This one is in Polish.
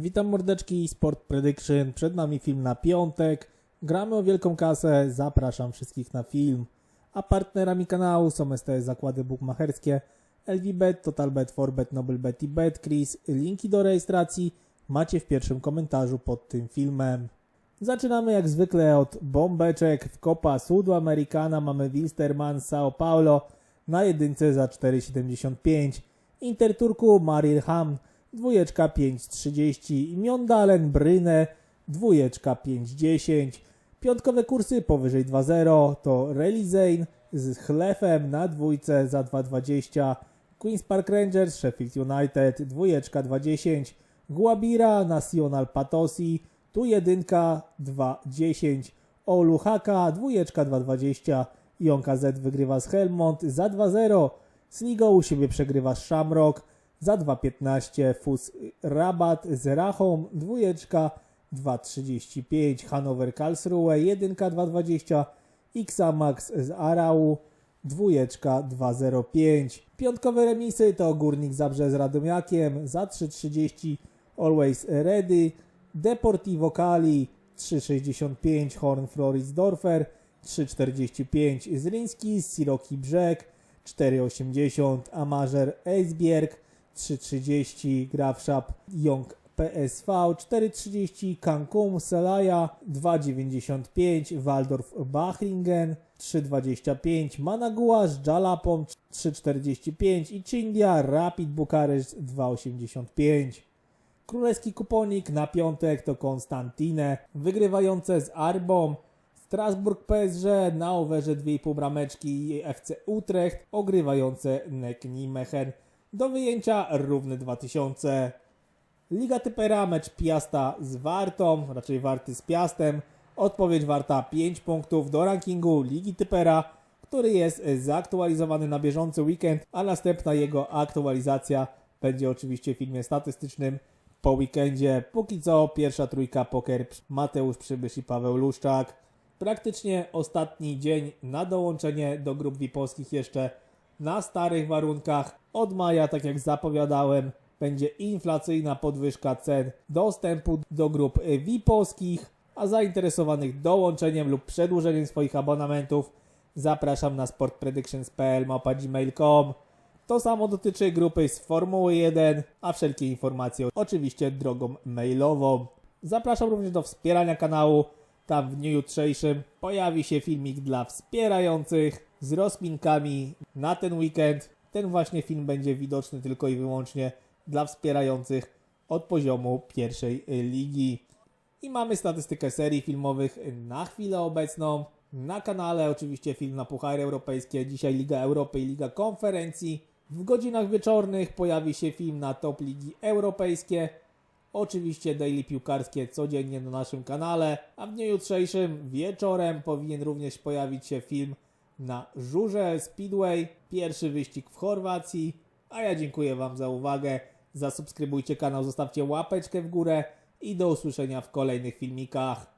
Witam mordeczki, Sport Prediction, przed nami film na piątek. Gramy o wielką kasę, zapraszam wszystkich na film. A partnerami kanału są STS Zakłady Bukmacherskie, LVBet, TotalBet, Forbet, NobleBet i BetCris. Linki do rejestracji macie w pierwszym komentarzu pod tym filmem. Zaczynamy jak zwykle od bombeczek. W Copa Sudamericana mamy Wilstermann Sao Paulo na jedynce za 4,75. Inter Turku Marilham dwójeczka 5,30. Miondalen Bryne dwójeczka 5,10. Piątkowe kursy powyżej 2,0 to Relizein z Chlefem na dwójce za 2,20. Queen's Park Rangers Sheffield United dwójeczka 2,10. Guabira Nacional Patosi tu jedynka 2,10. Oluhaka dwójeczka 2,20. Jonka Z wygrywa z Helmont za 2,0. Sligo u siebie przegrywa z Shamrock za 2,15. Fus Rabat z Rachą dwójeczka 2,35. Hanover Karlsruhe jedynka 2,20. Xamax z Arau dwójeczka 2,05. Piątkowe remisy to Górnik Zabrze z Radomiakiem za 3,30. Always Ready. Deportivo Cali 3,65. Horn Florisdorfer 3,45. Zryński z Siroki Brzeg 4,80. Amager Eisbjerg 3,30. Grafszap Young PSV 4,30. Cancun Celaya 2,95. Waldorf Bachringen 3,25. Managua z Jalapą 3,45. I Chindia Rapid Bukareszt 2,85. Królewski kuponik na piątek to Konstantine, wygrywające z Arbą, Strasburg PSG na overze 2,5 brameczki i FC Utrecht, ogrywające Nek Nijmegen. Do wyjęcia równy 2000. Liga Typera, mecz Piasta z Wartą, raczej Warty z Piastem. Odpowiedź warta 5 punktów do rankingu Ligi Typera, który jest zaktualizowany na bieżący weekend, a następna jego aktualizacja będzie oczywiście w filmie statystycznym po weekendzie. Póki co pierwsza trójka poker Mateusz Przybysz i Paweł Luszczak. Praktycznie ostatni dzień na dołączenie do grup VIP-owskich jeszcze na starych warunkach. Od maja, tak jak zapowiadałem, będzie inflacyjna podwyżka cen dostępu do grup VIP-owskich, a zainteresowanych dołączeniem lub przedłużeniem swoich abonamentów zapraszam na sportpredictions.pl to samo dotyczy grupy z Formuły 1, a wszelkie informacje oczywiście drogą mailową. Zapraszam również do wspierania kanału. Tam w dniu jutrzejszym pojawi się filmik dla wspierających z rozpinkami na ten weekend. Ten właśnie film będzie widoczny tylko i wyłącznie dla wspierających od poziomu pierwszej ligi. I mamy statystykę serii filmowych na chwilę obecną. Na kanale oczywiście film na Puchary Europejskie, dzisiaj Liga Europy i Liga Konferencji. W godzinach wieczornych pojawi się film na top ligi europejskie. Oczywiście daily piłkarskie codziennie na naszym kanale, a w dniu jutrzejszym wieczorem powinien również pojawić się film na Żurze Speedway, pierwszy wyścig w Chorwacji. A ja dziękuję Wam za uwagę. Zasubskrybujcie kanał, zostawcie łapeczkę w górę i do usłyszenia w kolejnych filmikach.